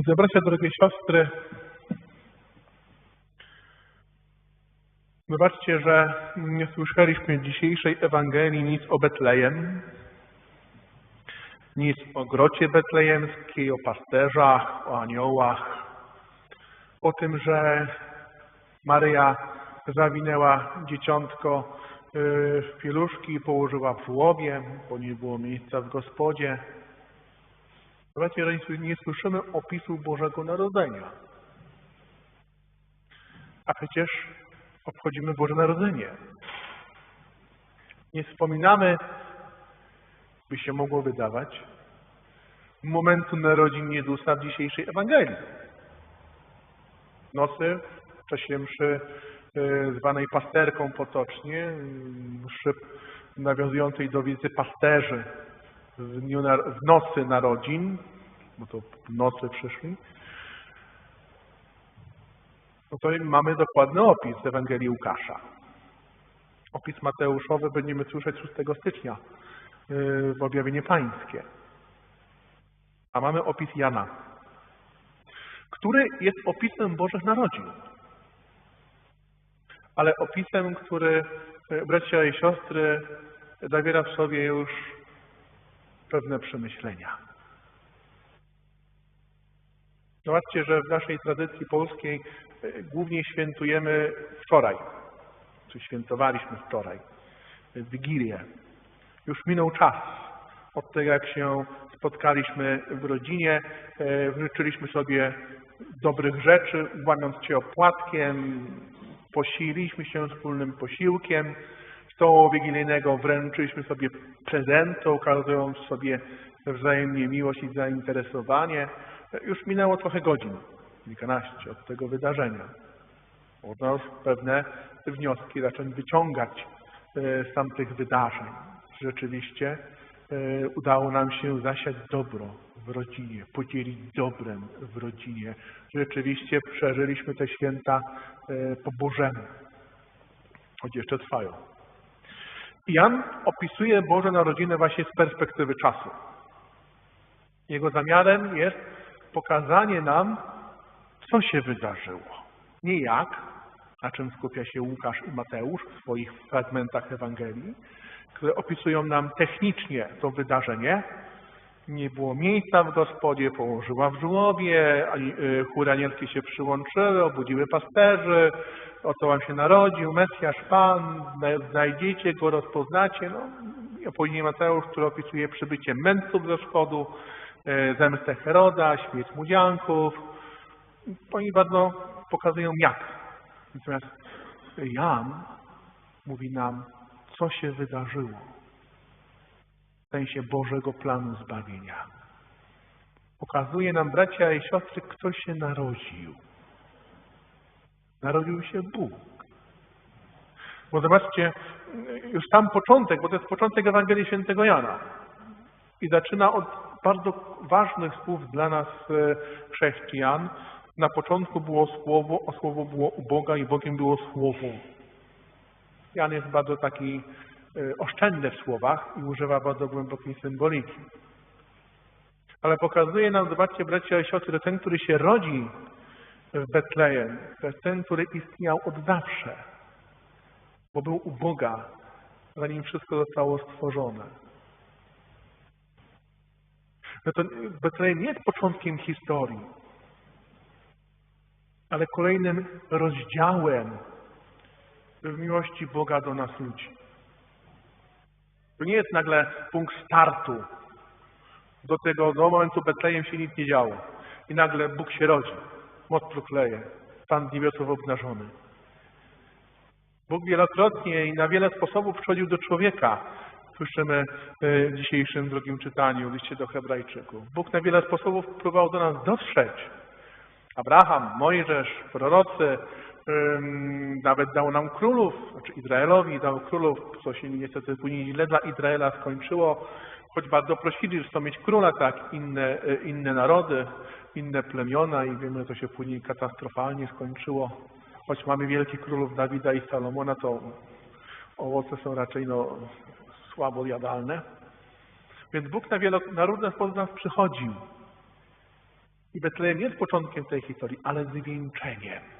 Drodzy bracia, drogie siostry, wybaczcie, że nie słyszeliśmy w dzisiejszej Ewangelii nic o Betlejem, nic o grocie betlejemskiej, o pasterzach, o aniołach, o tym, że Maryja zawinęła dzieciątko y, w pieluszki i położyła w żłobie, bo nie było miejsca w gospodzie. Zobaczcie, że nie słyszymy opisu Bożego Narodzenia. A przecież obchodzimy Boże Narodzenie. Nie wspominamy, by się mogło wydawać, momentu narodzin Jezusa w dzisiejszej Ewangelii. Nocy w czasie mszy y, zwanej pasterką potocznie, mszy nawiązującej do wizyty pasterzy w, nocy narodzin, bo to nocy przyszli, no to mamy dokładny opis z Ewangelii Łukasza. Opis Mateuszowy będziemy słyszeć 6 stycznia yy, w objawienie pańskie. A mamy opis Jana, który jest opisem Bożych Narodzin. Ale opisem, który, yy, bracia i siostry, zawiera w sobie już pewne przemyślenia. Zobaczcie, że w naszej tradycji polskiej e, głównie świętujemy wczoraj, czy świętowaliśmy wczoraj, Wigilię. Już minął czas od tego, jak się spotkaliśmy w rodzinie, e, życzyliśmy sobie dobrych rzeczy, łamiąc się opłatkiem, posililiśmy się wspólnym posiłkiem, stołu wigilijnego wręczyliśmy sobie prezenty, okazując sobie wzajemnie miłość i zainteresowanie. Już minęło trochę godzin, kilkanaście od tego wydarzenia. Można już pewne wnioski zacząć wyciągać e, z tamtych wydarzeń. Rzeczywiście e, udało nam się zasiać dobro w rodzinie, podzielić dobrem w rodzinie. Rzeczywiście przeżyliśmy te święta e, po Bożemu, choć jeszcze trwają. Jan opisuje Boże Narodziny właśnie z perspektywy czasu. Jego zamiarem jest pokazanie nam, co się wydarzyło. Nie jak, na czym skupia się Łukasz i Mateusz w swoich fragmentach Ewangelii, które opisują nam technicznie to wydarzenie. Nie było miejsca w gospodzie, położyła w żłobie, y, chóry anielskie się przyłączyły, obudziły pasterzy, oto wam się narodził, Mesjasz Pan, znajdziecie go, rozpoznacie. No, a później Mateusz, który opisuje przybycie mędrców ze wschodu, e, zemstę Heroda, śmierć młodzianków. Oni bardzo pokazują jak. Natomiast Jan mówi nam, co się wydarzyło w sensie Bożego planu zbawienia. Pokazuje nam, bracia i siostry, kto się narodził. Narodził się Bóg. Bo zobaczcie, już tam początek, bo to jest początek Ewangelii Świętego Jana. I zaczyna od bardzo ważnych słów dla nas e, chrześcijan. Na początku było Słowo, a Słowo było u Boga i Bogiem było Słowo. Jan jest bardzo taki e, oszczędny w słowach i używa bardzo głębokiej symboliki. Ale pokazuje nam, zobaczcie, bracia i siostry, ten, który się rodzi w Betlejem. To jest ten, który istniał od zawsze, bo był u Boga, zanim wszystko zostało stworzone. No to Betlejem nie jest początkiem historii, ale kolejnym rozdziałem w miłości Boga do nas ludzi. To nie jest nagle punkt startu. Do tego do momentu Betlejem się nic nie działo. I nagle Bóg się rodzi moc prokleje, Pan niebiosów obnażony. Bóg wielokrotnie i na wiele sposobów przychodził do człowieka. Słyszymy e, w dzisiejszym drugim czytaniu, w liście do Hebrajczyków. Bóg na wiele sposobów próbował do nas dotrzeć. Abraham, Mojżesz, prorocy, nawet dał nam królów, znaczy Izraelowi dał królów, co się niestety później źle dla Izraela skończyło, choć bardzo prosili, że chcą mieć króla, tak inne, e, inne narody, inne plemiona i wiemy, że to się później katastrofalnie skończyło. Choć mamy wielkich królów Dawida i Salomona, to owoce są raczej no, słabo jadalne. Więc Bóg na wielonaródne pod nas przychodził. I Betlejem jest początkiem tej historii, ale zwieńczeniem.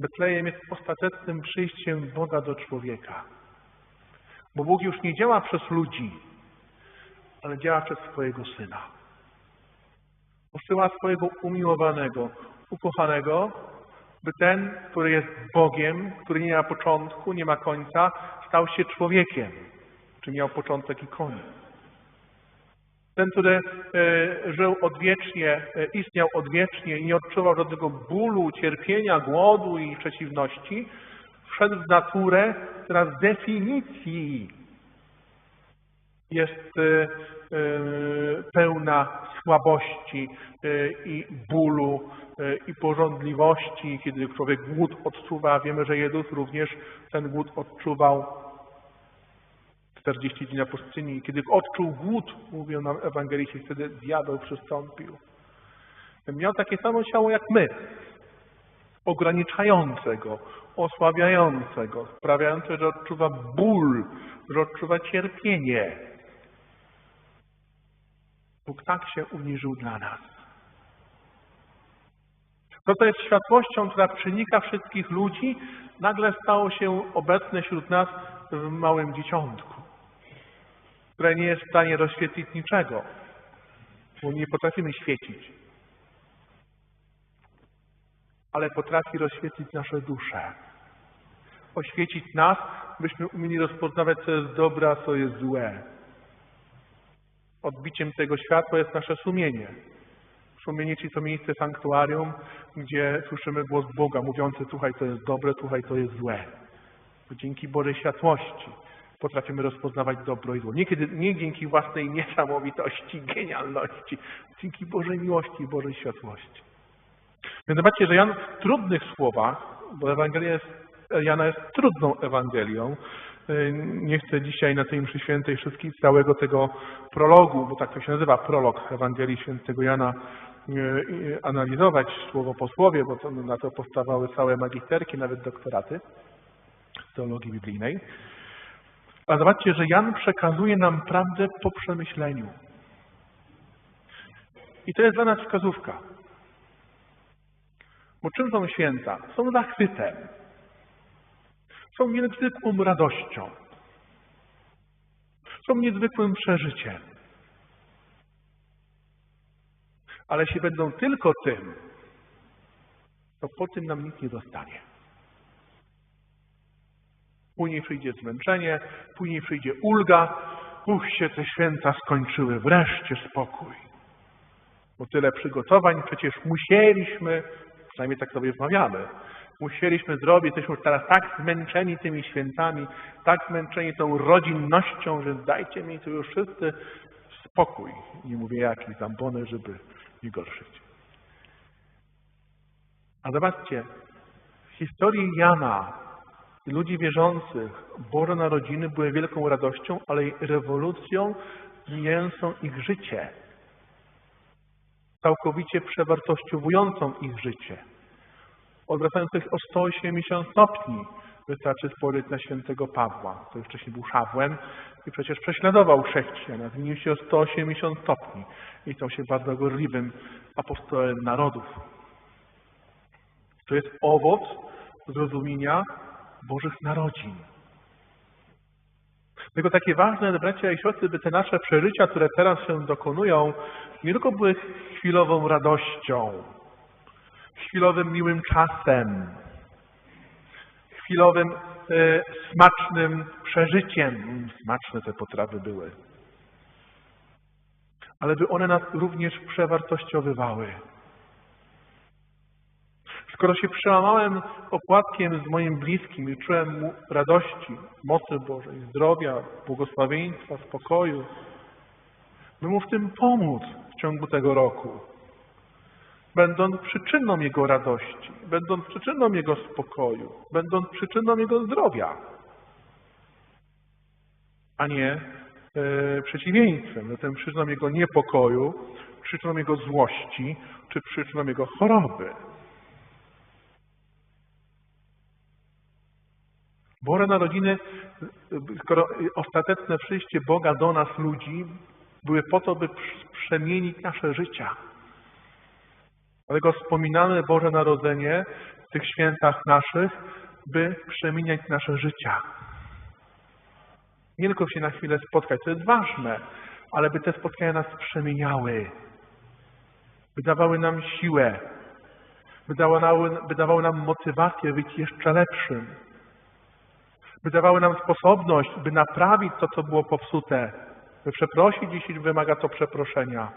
Betlejem jest ostatecznym przyjściem Boga do człowieka. Bo Bóg już nie działa przez ludzi, ale działa przez swojego Syna. Posyła swojego umiłowanego, ukochanego, by ten, który jest Bogiem, który nie ma początku, nie ma końca, stał się człowiekiem, czy miał początek i koniec. Ten, który e, żył odwiecznie, e, istniał odwiecznie i nie odczuwał żadnego bólu, cierpienia, głodu i przeciwności, wszedł w naturę, która z definicji jest e, pełna słabości i bólu i porządliwości. Kiedy człowiek głód odczuwa, wiemy, że Jezus również ten głód odczuwał 40 dni na pustyni. Kiedy odczuł głód, mówią nam ewangeliści, wtedy diabeł przystąpił. Miał takie samo ciało jak my, ograniczające go, osłabiające go, sprawiające, że odczuwa ból, że odczuwa cierpienie. Bóg tak się uniżył dla nas. To, co jest światłością, która przenika wszystkich ludzi, nagle stało się obecne wśród nas w małym dzieciątku które nie jest w stanie rozświetlić niczego, bo nie potrafimy świecić, ale potrafi rozświetlić nasze dusze. Oświecić nas, byśmy umieli rozpoznawać, co jest dobre, a co jest złe. Odbiciem tego światła jest nasze sumienie. Sumienie, czyli to miejsce sanktuarium, gdzie słyszymy głos Boga mówiący, słuchaj, to jest dobre, słuchaj, to jest złe. Dzięki Bożej światłości potrafimy rozpoznawać dobro i zło. Nie, kiedy, nie dzięki własnej niesamowitości, genialności, dzięki Bożej miłości i Bożej światłości. Więc zobaczcie, że Jan w trudnych słowach, bo Ewangelia jest, Jana jest trudną Ewangelią, y, nie chcę dzisiaj na tej mszy świętej wszystkich całego tego prologu, bo tak to się nazywa, prolog Ewangelii świętego Jana, y, y, analizować słowo po słowie, bo to, na to powstawały całe magisterki, nawet doktoraty teologii biblijnej. A zobaczcie, że Jan przekazuje nam prawdę po przemyśleniu. I to jest dla nas wskazówka. Bo czym są święta? Są zachwytem. Są niezwykłą radością. Są niezwykłym przeżyciem. Ale jeśli będą tylko tym, to po tym nam nic nie zostanie. Później przyjdzie zmęczenie, później przyjdzie ulga. Uch, się te święta skończyły, wreszcie spokój. Bo tyle przygotowań przecież musieliśmy, przynajmniej tak sobie wmawiamy, musieliśmy zrobić, jesteśmy teraz tak zmęczeni tymi świętami, tak zmęczeni tą rodzinnością, że dajcie mi tu już wszyscy spokój. Nie mówię jaki zambony, żeby nie gorszyć. A zobaczcie, w historii Jana ludzi wierzących Boże Narodziny były wielką radością, ale i rewolucją zmieniającą ich życie, całkowicie przewartościowującą ich życie, odwracającą ich o 180 stopni. Wystarczy spojrzeć na świętego Pawła, który wcześniej był Szawłem i przecież prześladował chrześcijan, zmienił się o 180 stopni i stał się bardzo gorliwym apostołem narodów. To jest owoc zrozumienia Bożych narodzin. Dlatego takie ważne, bracia i siostry, by te nasze przeżycia, które teraz się dokonują, nie tylko były chwilową radością, chwilowym miłym czasem, chwilowym e, smacznym przeżyciem. Smaczne te potrawy były. Ale by one nas również przewartościowywały. Skoro się przełamałem opłatkiem z moim bliskim i czułem mu radości, mocy Bożej, zdrowia, błogosławieństwa, spokoju, by mu w tym pomóc w ciągu tego roku, będąc przyczyną jego radości, będąc przyczyną jego spokoju, będąc przyczyną jego zdrowia, a nie e, przeciwieństwem, zatem przyczyną jego niepokoju, przyczyną jego złości, czy przyczyną jego choroby. Boże Narodziny, skoro ostateczne przyjście Boga do nas, ludzi, były po to, by przemienić nasze życia. Dlatego wspominamy Boże Narodzenie w tych świętach naszych, by przemieniać nasze życia. Nie tylko się na chwilę spotkać, to jest ważne, ale by te spotkania nas przemieniały, by dawały nam siłę, by dawały, by dawały nam motywację być jeszcze lepszym, by dawały nam sposobność, by naprawić to, co było popsute, by przeprosić, jeśli wymaga to przeproszenia.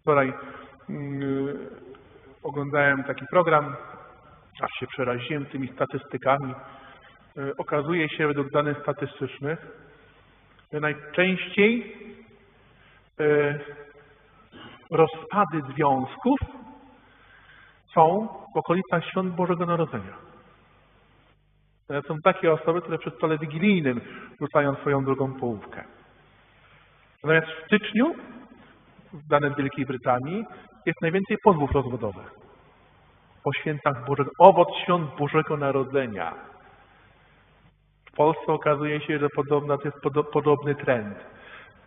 Wczoraj yy, oglądałem taki program, aż się przeraziłem tymi statystykami. Yy, okazuje się, według danych statystycznych, że najczęściej yy, rozpady związków są w okolicach świąt Bożego Narodzenia. To są takie osoby, które przy stole wigilijnym rzucają swoją drugą połówkę. Natomiast w styczniu w danej Wielkiej Brytanii jest najwięcej pozwów rozwodowych. Po świętach Bożego, owoc świąt Bożego Narodzenia. W Polsce okazuje się, że to jest podo, podobny trend.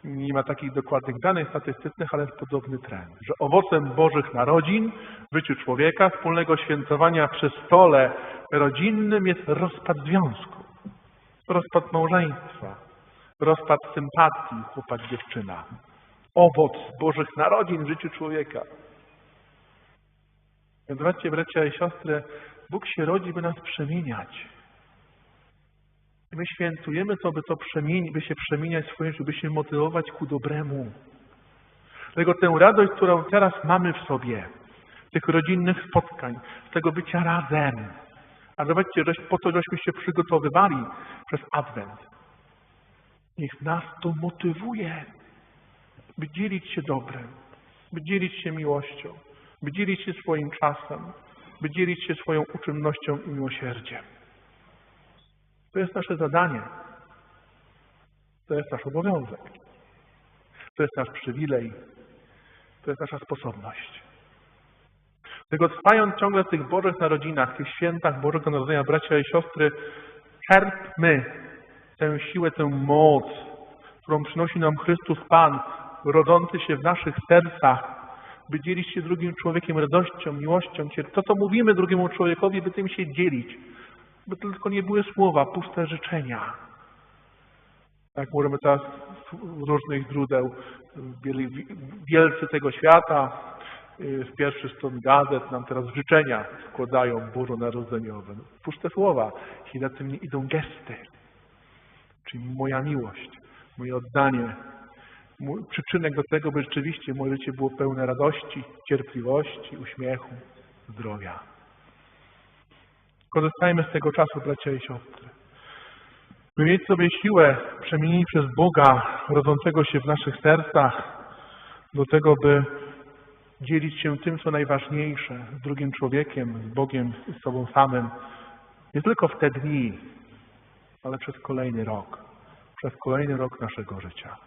Nie ma takich dokładnych danych statystycznych, ale jest podobny trend, że owocem Bożych Narodzin w życiu człowieka, wspólnego świętowania przy stole rodzinnym jest rozpad związku, rozpad małżeństwa, rozpad sympatii chłopak-dziewczyna, owoc Bożych Narodzin w życiu człowieka. Zobaczcie, bracia i siostry, Bóg się rodzi, by nas przemieniać. My świętujemy to, by, to przemieni, by się przemieniać w swoim życiu, by się motywować ku dobremu. Dlatego tę radość, którą teraz mamy w sobie, tych rodzinnych spotkań, z tego bycia razem, a zobaczcie, po to, żeśmy się przygotowywali przez Adwent. Niech nas to motywuje, by dzielić się dobrem, by dzielić się miłością, by dzielić się swoim czasem, by dzielić się swoją uczynnością i miłosierdziem. To jest nasze zadanie. To jest nasz obowiązek. To jest nasz przywilej. To jest nasza sposobność. Dlatego trwając ciągle w tych Bożych Narodzinach, w tych świętach Bożego Narodzenia, bracia i siostry, czerpmy tę siłę, tę moc, którą przynosi nam Chrystus Pan, rodzący się w naszych sercach, by dzielić się drugim człowiekiem radością, miłością, to co mówimy drugiemu człowiekowi, by tym się dzielić, by to tylko nie były słowa, puste życzenia. Tak możemy teraz z różnych źródeł, wielcy tego świata, w pierwszy stron gazet nam teraz życzenia składają bożonarodzeniowe. No, puste słowa, jeśli za tym nie idą gesty, czyli moja miłość, moje oddanie, mój przyczynek do tego, by rzeczywiście moje życie było pełne radości, cierpliwości, uśmiechu, zdrowia. Korzystajmy z tego czasu, bracia i siostry. By mieć sobie siłę przemienić przez Boga rodzącego się w naszych sercach do tego, by dzielić się tym, co najważniejsze, z drugim człowiekiem, z Bogiem, z sobą samym. Nie tylko w te dni, ale przez kolejny rok, przez kolejny rok naszego życia.